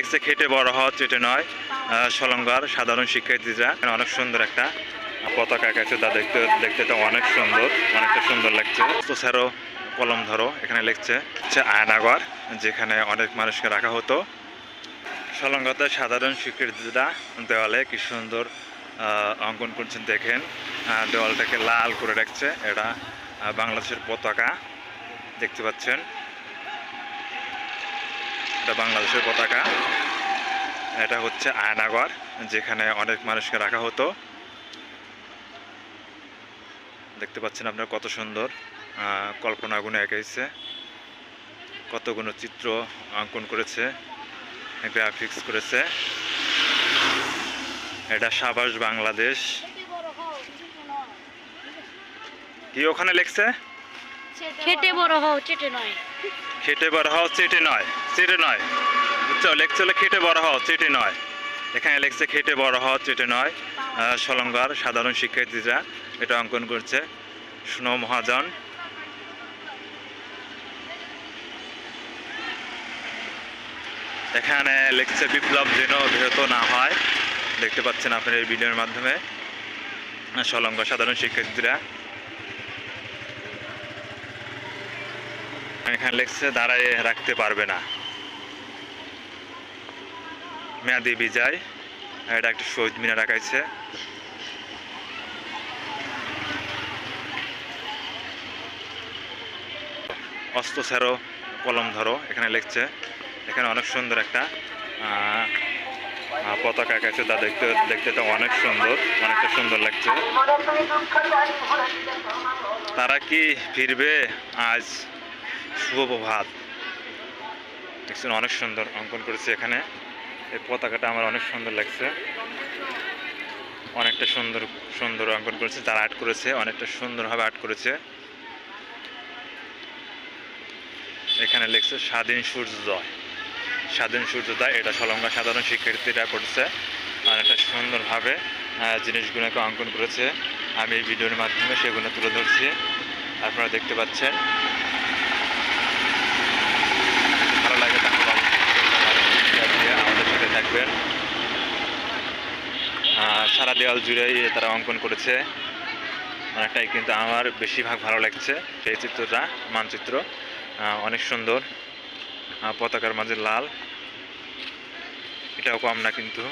লেগছে খেটে বড় হওয়া চেটে নয়। সলঙ্গার সাধারণ শিক্ষার্থীরা। অনেক সুন্দর একটা পতাকা আঁকাছে, তা দেখতে দেখতে তো অনেক সুন্দর, অনেকটা সুন্দর লাগছে। তো স্যারও কলম ধরো, এখানে লিখছে হচ্ছে আয়নাগর, যেখানে অনেক মানুষকে রাখা হতো। সলঙ্গতে সাধারণ শিক্ষার্থীরা দেওয়ালে কি সুন্দর অঙ্কন করছেন, দেখেন। দেওয়ালটাকে লাল করে রাখছে, এটা বাংলাদেশের পতাকা, দেখতে পাচ্ছেন। এটা বাংলাদেশের পতাকা। এটা হচ্ছে আয়নাগর, যেখানে অনেক মানুষকে রাখা হতো। দেখতে পাচ্ছেন আপনার কত সুন্দর কল্পনা গুণে এঁকেছে। কতগুলো চিত্র অঙ্কন করেছে গ্রাফিক্স করেছে। এটা সাবাস বাংলাদেশ। কি ওখানে লিখছে? খেটে বড় হও চেটে নয়। খেটে বড় হও চেটে নয়। চেটে নয়। বুঝছ? লেখছে হলো খেটে বড় হও চেটে নয়। এখানে লেখছে খেটে বড় হওয়া চেটে নয়। সলঙ্গার সাধারণ শিক্ষার্থীরা এটা অঙ্কন করছে। সুনো মহাজন। এখানে লেখছে বিপ্লব যেন ব্যাহত না হয়। দেখতে পাচ্ছেন আপনার এই ভিডিওর মাধ্যমে। সলঙ্গ সাধারণ শিক্ষার্থীরা। এখানে লেখছে দাঁড়ায় রাখতে পারবে না। মেয়াদি বিজয়, এটা একটা শহীদ মিনার রাখাইছে অস্ত্র স্যারো, কলম ধরো, এখানে লিখছে এখানে অনেক সুন্দর একটা পতাকা আঁকাছে তা দেখতে দেখতে তো অনেক সুন্দর, অনেকটা সুন্দর লাগছে। তারা কি ফিরবে আজ? শুভ প্রভাত। দেখছেন অনেক সুন্দর অঙ্কন করেছে এখানে। এই পতাকাটা আমার অনেক সুন্দর লাগছে। অনেকটা সুন্দর সুন্দর অঙ্কন করেছে যারা আর্ট করেছে, অনেকটা সুন্দরভাবে আর্ট করেছে। এখানে লিখছে, স্বাধীন সূর্যোদয় স্বাধীন সূর্যোদয় এটা সলঙ্গা সাধারণ শিক্ষার্থীরা করছে। অনেকটা সুন্দরভাবে জিনিসগুলোকে অঙ্কন করেছে। আমি এই ভিডিওর মাধ্যমে সেগুলো তুলে ধরছি। আপনারা দেখতে পাচ্ছেন। থাকবেন সারা দেওয়াল জুড়েই তারা অঙ্কন করেছে। অনেকটাই কিন্তু আমার বেশিরভাগ ভালো লাগছে সেই চিত্রটা, মানচিত্র। অনেক সুন্দর। পতাকার মাঝে লাল। এটাও কম না কিন্তু।